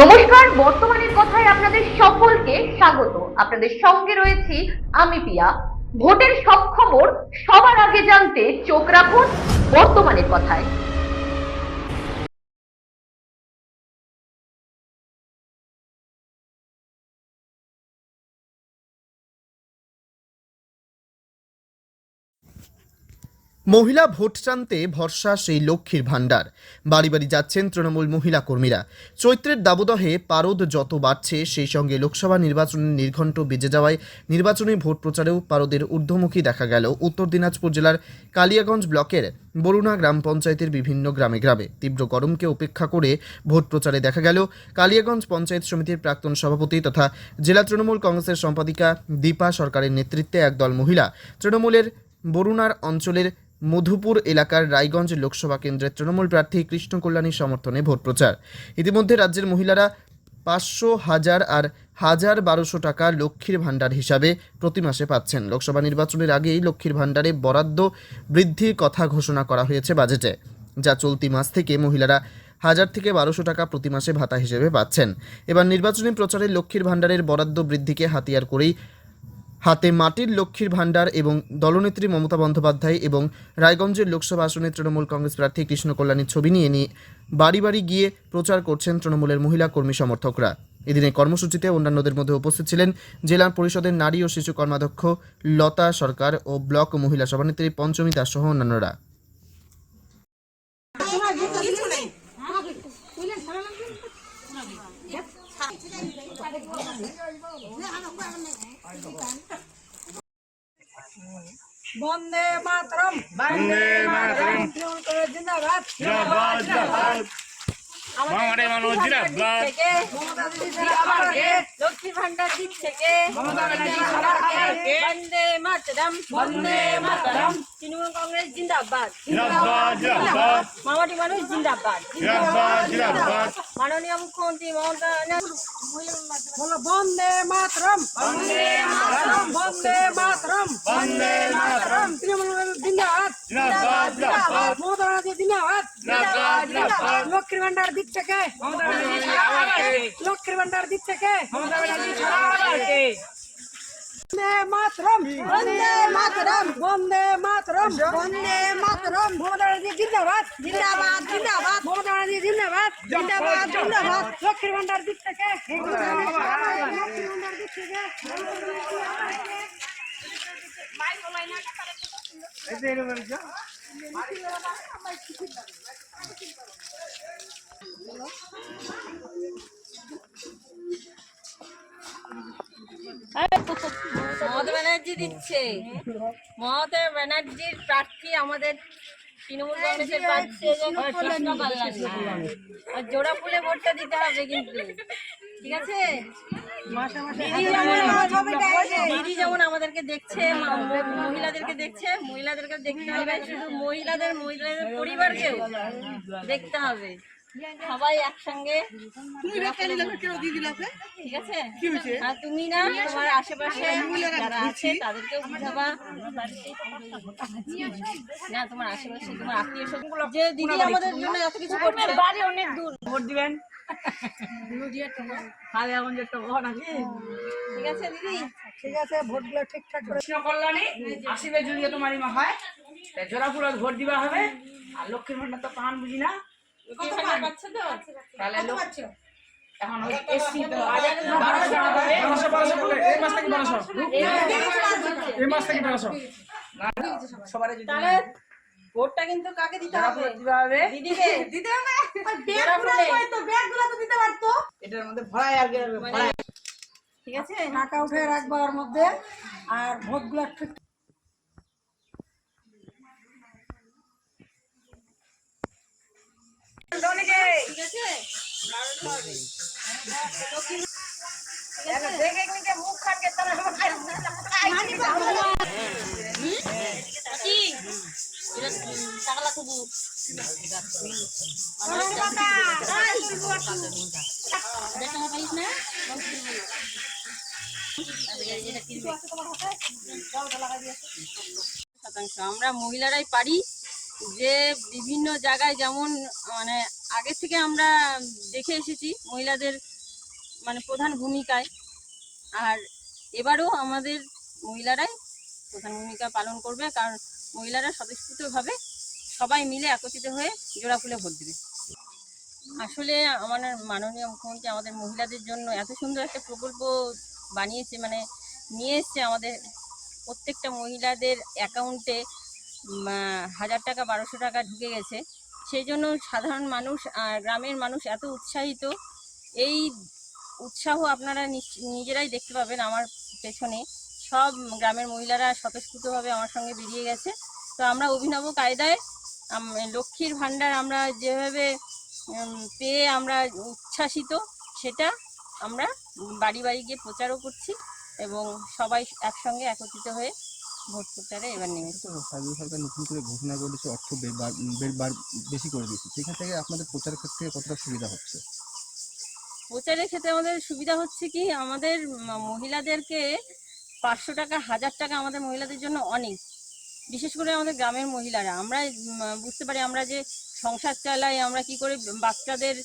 নমস্কার, বর্তমানের কথায় আপনাদের সকলকে স্বাগত। আপনাদের সঙ্গে রয়েছি আমি পিয়া। ভোটের সব খবর সবার আগে জানতে চোখ রাখুন বর্তমানের কথায়। মহিলা ভোট টানতে ভরসা সেই লক্ষ্মীর ভাণ্ডার। বাড়ি বাড়ি যাচ্ছেন তৃণমূল মহিলা কর্মীরা। চৈত্রের দাবদহে পারদ যত বাড়ছে, সেই সঙ্গে লোকসভা নির্বাচনের নির্ঘণ্ট বেজে যাওয়ায় নির্বাচনী ভোট প্রচারেও পারদের ঊর্ধ্বমুখী দেখা গেল। উত্তর দিনাজপুর জেলার কালিয়াগঞ্জ ব্লকের বরুণা গ্রাম পঞ্চায়েতের বিভিন্ন গ্রামে গ্রামে তীব্র গরমকে উপেক্ষা করে ভোট প্রচারে দেখা গেল। কালিয়াগঞ্জ পঞ্চায়েত সমিতির প্রাক্তন সভাপতি তথা জেলা তৃণমূল কংগ্রেসের সম্পাদিকা দীপা সরকারের নেতৃত্বে একদল মহিলা তৃণমূলের বরুণার অঞ্চলের মধুপুর এলাকার রায়গঞ্জ লোকসভা কেন্দ্রের তৃণমূল প্রার্থী কৃষ্ণ কল্যাণীর সমর্থনে ভোট প্রচার। ইতিমধ্যে রাজ্যের মহিলারা পাঁচশো হাজার আর হাজার বারোশো টাকা লক্ষ্মীর ভাণ্ডার হিসাবে প্রতি মাসে পাচ্ছেন। লোকসভা নির্বাচনের আগেই লক্ষ্মীর ভাণ্ডারে বরাদ্দ বৃদ্ধির কথা ঘোষণা করা হয়েছে বাজেটে, যা চলতি মাস থেকে মহিলারা হাজার থেকে বারোশো টাকা প্রতি মাসে ভাতা হিসেবে পাচ্ছেন। এবার নির্বাচনী প্রচারে লক্ষ্মীর ভাণ্ডারের বরাদ্দ বৃদ্ধিকে হাতিয়ার করেই হাতে মাটির লক্ষ্মীর ভাণ্ডার এবং দলনেত্রী মমতা বন্দ্যোপাধ্যায় এবং রায়গঞ্জের লোকসভা আসনে তৃণমূল কংগ্রেস প্রার্থী কৃষ্ণ কল্যাণীর ছবি নিয়ে নিয়ে বাড়ি বাড়ি গিয়ে প্রচার করছেন তৃণমূলের মহিলা কর্মী সমর্থকরা। এদিনে কর্মসূচিতে অন্যান্যদের মধ্যে উপস্থিত ছিলেন জেলা পরিষদের নারী ও শিশু কর্মাধ্যক্ষ লতা সরকার ও ব্লক মহিলা সভানেত্রী পঞ্চমী দাস সহ অন্যান্যরা। বন্দে মাতরম বন্দে মাতরম। তৃণমূল কংগ্রেস জিন্দাবাদ মানুষ। থেকে। মমতা লক্ষ্মী ভান্ডার দিক থেকে। মমতা বন্দে মাতরম বন্দে মাতরম। তৃণমূল কংগ্রেস জিন্দাবাদ। মামাটি মানুষ জিন্দাবাদ। মাননীয় মুখ্যমন্ত্রী মমতা বলো বন্দে মাতরম। বন্দে মাতরম। বন্দে মাতরম। বন্দে মাতরম। তৃণমূল কংগ্রেস জিন্দাবাদ। জিন্দাবাদ, জিন্দাবাদ। মমতা ব্যানার্জি জিন্দাবাদ জিন্দাবাদ, জিন্দাবাদ। লক্ষ্মীর ভান্ডার দিক থেকে লক্ষ্মীর ভান্ডার দিক থেকে বন্দে মাতরম বন্দে মাতরম বন্দে মাতরম বন্দে মাতরম মমতা ব্যানার্জি জিন্দাবাদ জিন্দাবাদ জিন্দাবাদ মমতা ব্যানার্জি জিন্দাবাদ জিন্দাবাদ জিন্দাবাদ লক্ষ্মীর ভান্ডার দিক থেকে লক্ষ্মীর ভান্ডার দিক থেকে ব্যানার্জি দিচ্ছে। ব্যানার্জির প্রার্থী আমাদের জোড়া ফুলে ভোটটা দিতে হবে কিন্তু। ঠিক আছে? দিদি যেমন আমাদের- দিদি যেমন আমাদেরকে দেখছে মহিলাদেরকে দেখছে মহিলাদেরকে দেখতে হবে শুধু মহিলাদের মহিলাদের পরিবারকেও দেখতে হবে। সবাই একসঙ্গে ঠিক আছে? আর তুমি না তোমার আশেপাশে যারা আছে তাদেরকেও বুঝাবা। না তোমার আশেপাশে তোমার আত্মীয় স্বজন। যে দিদি আমাদের জন্য এত কিছু করছে। বাড়ি অনেক দূর। ভোট দিবেন? ঠিক আছে দিদি? ঠিক আছে ভোটগুলো ঠিকঠাক কল্যাণী মাথায় জোড়া ভোট দিবা হবে। আর লক্ষ্মীর ভান্ডার তো পান বুঝি না। তো তো ভোটটা কিন্তু কাকে দিতে হবে দিবা হবে দিদিকে দিতে হবে জোড়া ফুলে। এটার মধ্যে ভরায় আর ঠিক আছে টাকা উঠে রাখব ওর মধ্যে আর ভোটগুলো ঠিক ঠিক আছে দেখে কিন্তু মুখ খানকে তারা কি এটা টাকা কুবু দেখা পাইস না শতাংশ আমরা মহিলারাই পারি যে বিভিন্ন জায়গায় যেমন মানে আগে থেকে আমরা দেখে এসেছি মহিলাদের মানে প্রধান ভূমিকায়। আর এবারও আমাদের মহিলারাই প্রধান ভূমিকা পালন করবে, কারণ মহিলারা স্বতঃস্ফূর্তভাবে সবাই মিলে একত্রিত হয়ে জোড়া ফুলে ভোট দেবে। আসলে আমার মাননীয় মুখ্যমন্ত্রী আমাদের মহিলাদের জন্য এত সুন্দর একটা প্রকল্প বানিয়েছে মানে নিয়ে এসছে আমাদের প্রত্যেকটা মহিলাদের অ্যাকাউন্টে। হাজার টাকা, বারোশো টাকা ঢুকে গেছে। সেই জন্য সাধারণ মানুষ গ্রামের মানুষ এত উৎসাহিত। এই উৎসাহ আপনারা নিজেরাই দেখতে পাবেন আমার পেছনে। সব গ্রামের মহিলারা স্বতঃস্ফূর্তভাবে আমার সঙ্গে বেরিয়ে গেছে। তো আমরা অভিনব কায়দায় লক্ষ্মীর ভাণ্ডার আমরা যেভাবে পেয়ে আমরা উচ্ছ্বাসিত, সেটা আমরা বাড়ি বাড়ি গিয়ে প্রচারও করছি এবং সবাই একসঙ্গে একত্রিত হয়ে এবার নেমেছে সরকার নতুন করে ঘোষণা করেছে অর্থ বে- বার- বেশি করে দিয়েছে। সেখান থেকে আপনাদের প্রচারের ক্ষেত্রে কতটা সুবিধা হচ্ছে? প্রচারের ক্ষেত্রে আমাদের সুবিধা হচ্ছে কি আমাদের মহিলাদেরকে পাঁচশো টাকা হাজার টাকা আমাদের মহিলাদের জন্য অনেক। বিশেষ করে আমাদের গ্রামের মহিলারা। আমরা বুঝতে পারি আমরা যে সংসার চালাই আমরা কি করে বাচ্চাদের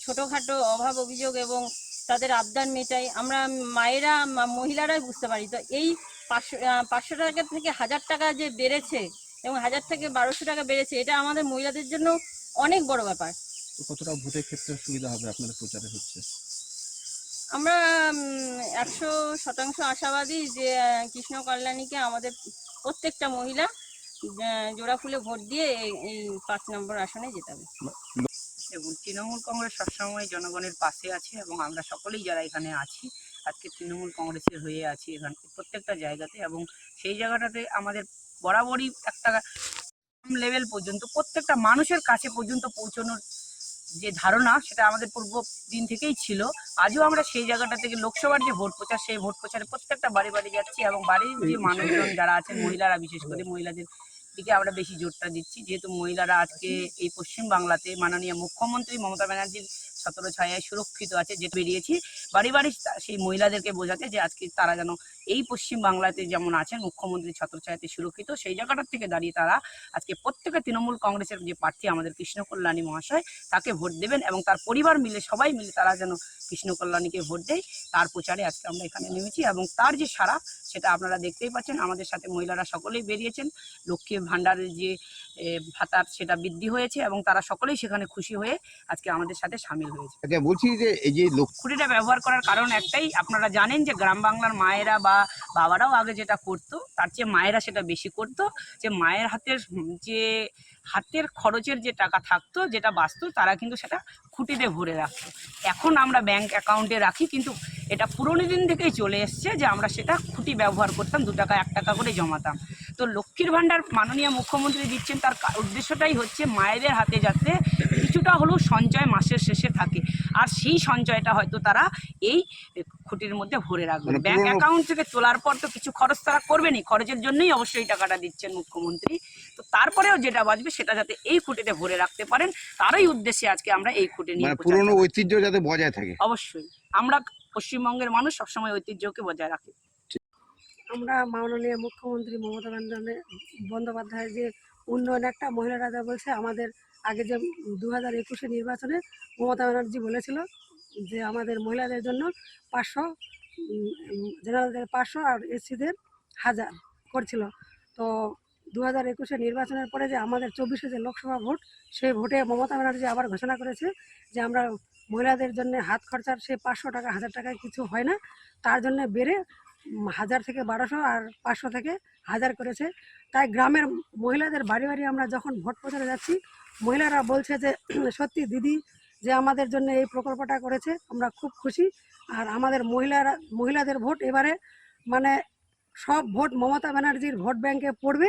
ছোটোখাটো অভাব অভিযোগ এবং তাদের আবদার মেটাই। আমরা মায়েরা মহিলারাই বুঝতে পারি। তো এই পাঁচশো পাঁচশো টাকা থেকে হাজার টাকা যে বেড়েছে এবং হাজার থেকে বারোশো টাকা বেড়েছে এটা আমাদের মহিলাদের জন্য অনেক বড় ব্যাপার। কতটা ভোটের ক্ষেত্রে সুবিধা হবে আপনাদের প্রচারে হচ্ছে? আমরা একশো শতাংশ আশাবাদী যে কৃষ্ণ কল্যাণীকে আমাদের প্রত্যেকটা মহিলা জোড়া ফুলে ভোট দিয়ে এই- এই পাঁচ নম্বর আসনে জেতাবে। এবং তৃণমূল কংগ্রেস সবসময় জনগণের পাশে আছে এবং আমরা সকলেই যারা এখানে আছি আজকে তৃণমূল কংগ্রেসের হয়ে আছি এখানে প্রত্যেকটা জায়গাতে এবং সেই জায়গাটাতে আমাদের বরাবরই একটা লেভেল পর্যন্ত প্রত্যেকটা মানুষের কাছে পর্যন্ত পৌঁছানোর যে ধারণা সেটা আমাদের পূর্ব দিন থেকেই ছিল। আজও আমরা সেই জায়গাটা থেকে লোকসভার যে ভোট প্রচার সেই ভোট প্রচারে প্রত্যেকটা বাড়ি বাড়ি যাচ্ছি এবং বাড়ির যে মানুষজন যারা আছেন মহিলারা বিশেষ করে মহিলাদের দিকে আমরা বেশি জোরটা দিচ্ছি। যেহেতু মহিলারা আজকে এই পশ্চিম বাংলাতে মাননীয় মুখ্যমন্ত্রী মমতা ব্যানার্জির ছত্র ছায়ায় সুরক্ষিত আছে, যে বেরিয়েছি। বাড়ি বাড়ি সেই মহিলাদেরকে বোঝাতে যে আজকে তারা যেন এই পশ্চিম বাংলাতে যেমন আছেন, মুখ্যমন্ত্রী ছাত্র ছায়াতে সুরক্ষিত, সেই জায়গাটার থেকে দাঁড়িয়ে তারা আজকে প্রত্যেকের তৃণমূল কংগ্রেসের যে প্রার্থী আমাদের কৃষ্ণ কল্যাণী মহাশয়, তাকে ভোট দেবেন এবং তার পরিবার মিলে, সবাই মিলে তারা যেন কৃষ্ণ কল্যাণীকে ভোট দেয় তার প্রচারে আজকে আমরা এখানে নেমেছি এবং তার যে সারা সেটা আপনারা দেখতেই পাচ্ছেন। আমাদের সাথে মহিলারা সকলেই বেরিয়েছেন। লক্ষ্মী ভাণ্ডারের যে ভাতার সেটা বৃদ্ধি হয়েছে এবং তারা সকলেই সেখানে খুশি হয়ে আজকে আমাদের সাথে সামিল হয়েছে। আচ্ছা বলছি যে এই যে লক্ষ্মীটা ব্যবহার করার কারণ একটাই আপনারা জানেন যে গ্রাম বাংলার মায়েরা বা বাবারাও আগে যেটা করতো তার চেয়ে মায়েরা সেটা বেশি করতো। যে মায়ের হাতের যে হাতের খরচের যে টাকা থাকতো, যেটা বাঁচতো, তারা কিন্তু সেটা খুঁটিতে ভরে রাখতো। এখন আমরা ব্যাংক অ্যাকাউন্টে রাখি, কিন্তু এটা পুরোনো দিন থেকেই চলে এসছে যে আমরা সেটা খুঁটি ব্যবহার করতাম দু টাকা এক টাকা করে জমাতাম। তো লক্ষ্মীর ভাণ্ডার মাননীয় মুখ্যমন্ত্রী দিচ্ছেন তার উদ্দেশ্যটাই হচ্ছে মায়েদের হাতে যাতে কিছুটা হলেও সঞ্চয় মাসের শেষে থাকে। আর সেই সঞ্চয়টা হয়তো তারা এই খুঁটির মধ্যে ভরে রাখবে। মানে ব্যাংক অ্যাকাউন্ট থেকে তোলার পর তো কিছু খরচ তারা করবেনি খরচের জন্যই অবশ্যই টাকাটা দিচ্ছেন মুখ্যমন্ত্রী। তো তারপরেও যেটা বাঁচবে সেটা যাতে এই খুঁটিতে ভরে রাখতে পারেন তারই উদ্দেশ্যে আজকে আমরা এই খুঁটি নিয়ে মানে পুরনো ঐতিহ্য যাতে বজায় থাকে। অবশ্যই। আমরা পশ্চিমবঙ্গের মানুষ সবসময় ঐতিহ্যকে বজায় রাখে। আমরা মাননীয় মুখ্যমন্ত্রী মমতা বন্দ্যোপাধ্যায় বন্দ্যোপাধ্যায় যে উন্নয়ন একটা মহিলা রাজা বলছে, আমাদের আগে যে দু হাজার একুশে নির্বাচনে মমতা ব্যানার্জি বলেছিল যে আমাদের মহিলাদের জন্য পাঁচশো জেনারেলদের পাঁচশো আর এসসিদের হাজার করছিল। তো দু হাজার একুশে নির্বাচনের পরে যে আমাদের চব্বিশে যে লোকসভা ভোট, সেই ভোটে মমতা ব্যানার্জি আবার ঘোষণা করেছে যে আমরা মহিলাদের জন্য হাত খরচার সে পাঁচশো টাকা, হাজার টাকায় কিছু হয় না। তার জন্য বেড়ে হাজার থেকে বারোশো আর পাঁচশো থেকে হাজার করেছে। তাই গ্রামের মহিলাদের বাড়ি বাড়ি আমরা যখন ভোট প্রচারে যাচ্ছি, মহিলারা বলছে যে, সত্যি দিদি যে আমাদের জন্য এই প্রকল্পটা করেছে, আমরা খুব খুশি। আর আমাদের মহিলারা, মহিলাদের ভোট এবারে মানে সব ভোট মমতা ব্যানার্জির ভোট ব্যাংকে পড়বে।